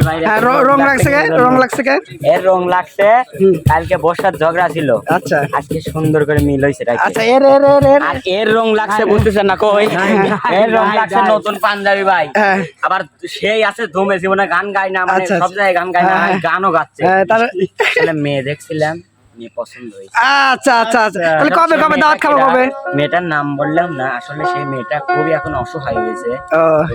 লাগছে কে? রং লাগছে কে? এর রং লাগছে। কালকে বর্ষার ঝগড়া ছিল। আচ্ছা। আজকে সুন্দর করে মিল হয়েছে আচ্ছা এর এর এর এর। আর এর রং লাগছে বুঝতেছেন না কই? এর রং লাগছে নতুন পাঞ্জাবি ভাই। হ্যাঁ। আবার সেই আছে ধুমে জীবনে গান গায় না মানে আচ্ছা, সব জায়গায় গান গায় না হ্যাঁ। গানও গাচ্ছে। হ্যাঁ, তার- আসলে মেয়ে দেখছিলাম মেয়ে পছন্দ হয়েছে। আচ্ছা আচ্ছা আচ্ছা। তাহলে কবে কবে দাওয়াত খাব কবে? মেয়েটার নাম বললাম না আসলে সেই মেয়েটা খুবই এখন অসহায় হয়েছে।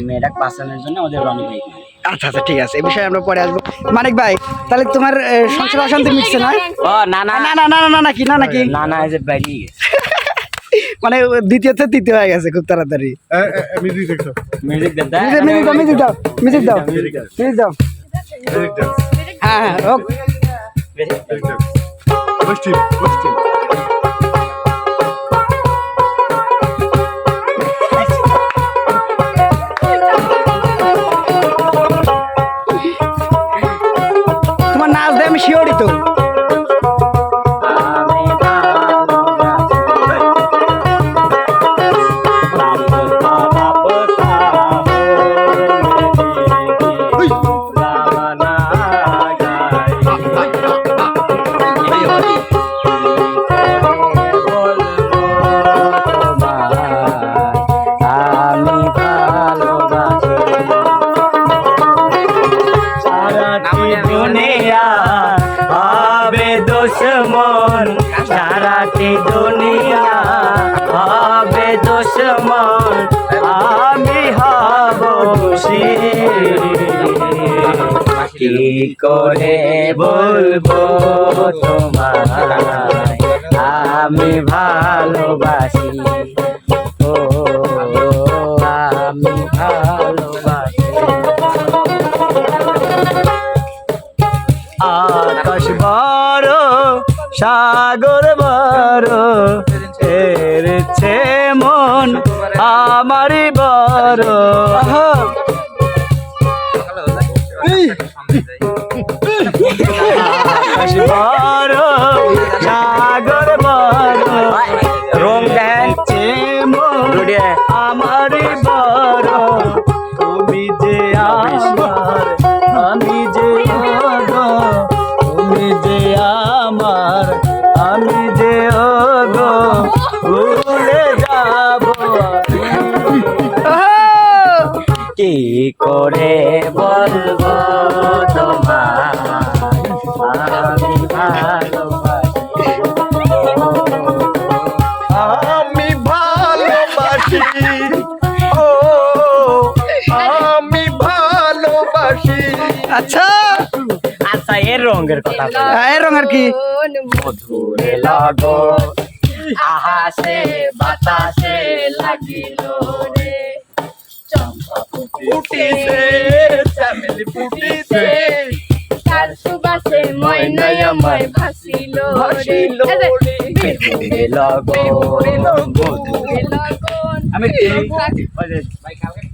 মেয়েটা বাঁচানোর জন্য ওদের রনি ভাই আচ্ছা আচ্ছা ঠিক আছে। এই বিষয়ে আমরা পরে আসব। মানিক ভাই তাহলে তোমার সংসার অশান্তি মিটছে না? ও না না না না না না নাকি না নাকি না না এই যে ভাই মানে দ্বিতীয়তে তৃতীয় হয়ে গেছে খুব তাড়াতাড়ি। মিউজিক দাও মিউজিক দাও মিউজিক দাও মিউজিক দাও মিউজিক দাও। হ্যাঁ হ্যাঁ ওকে কি করে বলব তোমায়? আমি ভালোবাসি। ও, আমি ভালোবাসি। আকাশ বড়, সাগর বড় এরছে মন আমারই বড়। বড় সাগর বড় রং আমারই বড় তুমি যে আমার আমি যে তুমি আমার আমি যে ভুলে যাব কি করে বলব? রঙের কথা বলি। হ্যাঁ, এর রং আর কি? মধুরে লাগো আহাসে বাতাসে লাগিল রে। চম্পা ফুটিছে চামেলি ফুটিছে। তার সুবাসে ময়নায়াময় ভাসিল ভাসিল রে। লাগো মধুরে লগন আমি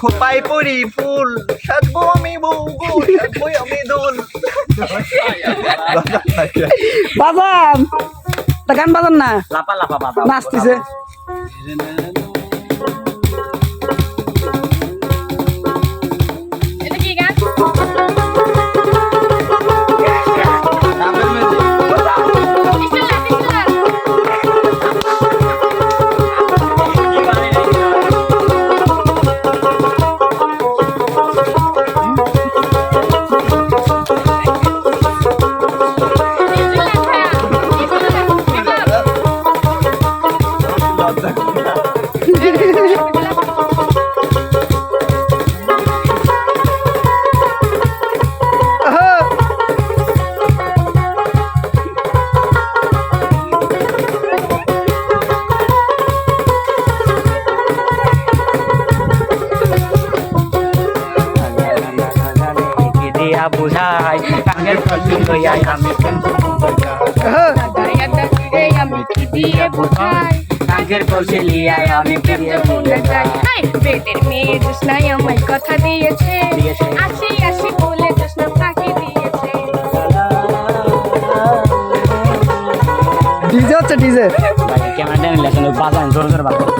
খোপাই পরি ফুল সাজবো আমি বউ গো সাজবো আমি দোল। বাজান! তা গান বাজান না? লাপা লাপা বাবা নাচতেছে। লইয়া বুঝাই কানের ফলি লইয়া আমি আমি কি দিয়ে বুঝাই? কাঙ্গের কলসে লিয়া আমি প্রেমে ভুলে যাই। বেদের মেয়ে জোসনাই আমায় কথা দিয়েছে। আসি আসি বলে জোসনা ফাঁকি ডিজে হচ্ছে ডিজে। ক্যামেরাটা নিলে বাজান জোর জোর বাজান।